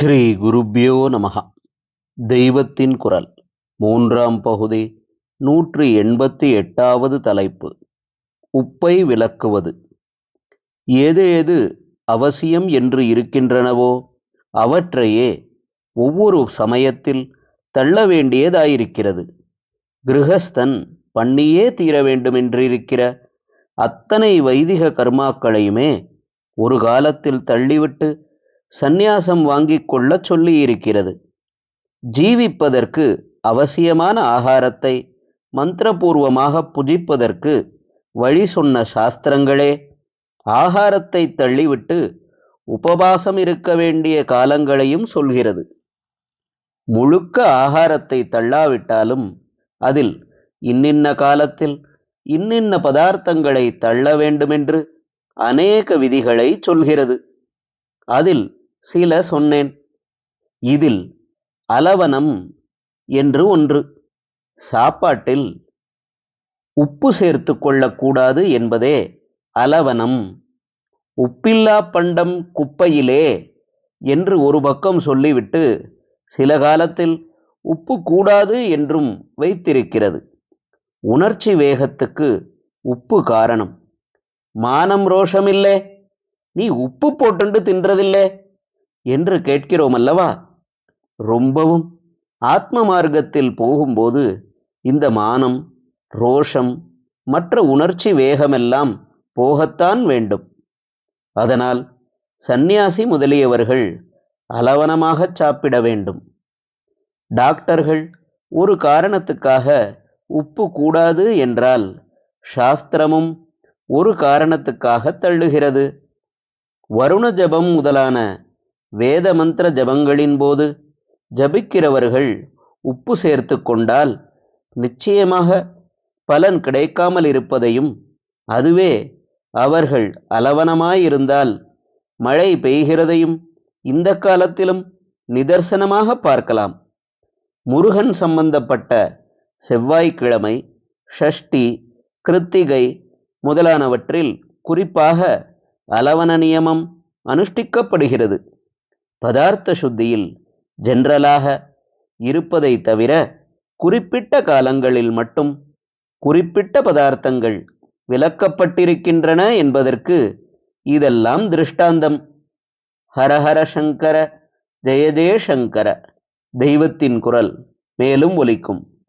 ஸ்ரீ குருப்பியோ நமக தெய்வத்தின் குரல். மூன்றாம் பகுதி நூற்றி எண்பத்தி எட்டாவது தலைப்பு. உப்பை விளக்குவது. ஏது எது அவசியம் என்று இருக்கின்றனவோ அவற்றையே ஒவ்வொரு சமயத்தில் தள்ள வேண்டியதாயிருக்கிறது. கிருஹஸ்தன் பண்ணியே தீர வேண்டுமென்றிருக்கிற அத்தனை வைதிக கர்மாக்களையுமே ஒரு காலத்தில் தள்ளிவிட்டு சந்நியாசம் வாங்கிக் கொள்ளச் சொல்லியிருக்கிறது. ஜீவிப்பதற்கு அவசியமான ஆகாரத்தை மந்திரபூர்வமாக புஜிப்பதற்கு வழி சொன்ன சாஸ்திரங்களே. ஆகாரத்தை தள்ளிவிட்டு உபவாசம் இருக்க வேண்டிய காலங்களையும் சொல்கிறது. முழுக்க ஆகாரத்தை தள்ளாவிட்டாலும் அதில் இன்னின்ன காலத்தில் இன்னின்ன பதார்த்தங்களை தள்ள வேண்டுமென்று அநேக விதிகளை சொல்கிறது. அதில் சில சொன்னேன். இதில் அலவனம் என்று ஒன்று. சாப்பாட்டில் உப்பு சேர்த்து கொள்ளக்கூடாது என்பதே அலவனம் உப்பில்லா பண்டம் குப்பையிலே என்று ஒரு பக்கம் சொல்லிவிட்டு சில காலத்தில் உப்பு கூடாது என்றும் வைத்திருக்கிறது. உணர்ச்சி வேகத்துக்கு உப்பு காரணம். மானம் ரோஷமில்லே. நீ உப்பு போட்டுண்டு தின்றதில்லை. என்று கேட்கிறோம் அல்லவா ரொம்பவும். ஆத்ம மார்க்கத்தில் போகும்போது இந்த மானம் ரோஷம் மற்ற உணர்ச்சி வேகமெல்லாம் போகத்தான் வேண்டும். அதனால் சந்நியாசி முதலியவர்கள் அலவனமாகச் சாப்பிட வேண்டும். டாக்டர்கள் ஒரு காரணத்துக்காக உப்பு கூடாது என்றால் சாஸ்திரமும் ஒரு காரணத்துக்காக தள்ளுகிறது. வருண ஜபம் முதலான வேத மந்திர ஜபங்களின் போது ஜபிக்கிறவர்கள் உப்பு சேர்த்து கொண்டால் நிச்சயமாக பலன் கிடைக்காமல் இருப்பதையும் அதுவே அவர்கள் அலவனமாயிருந்தால் மழை பெய்கிறதையும் இந்த காலத்திலும் நிதர்சனமாக பார்க்கலாம். முருகன் சம்பந்தப்பட்ட செவ்வாய்க்கிழமை ஷஷ்டி கிருத்திகை முதலானவற்றில் குறிப்பாக அலவன நியமம் அனுஷ்டிக்கப்படுகிறது. பதார்த்த சுத்தியில் ஜென்ரலாக இருப்பதை தவிர குறிப்பிட்ட காலங்களில் மட்டும் குறிப்பிட்ட பதார்த்தங்கள் விளக்கப்பட்டிருக்கின்றன என்பதற்கு இதெல்லாம் திருஷ்டாந்தம். ஹரஹர சங்கர ஜெயதே சங்கர தெய்வத்தின் குரல் மேலும் ஒலிக்கும்.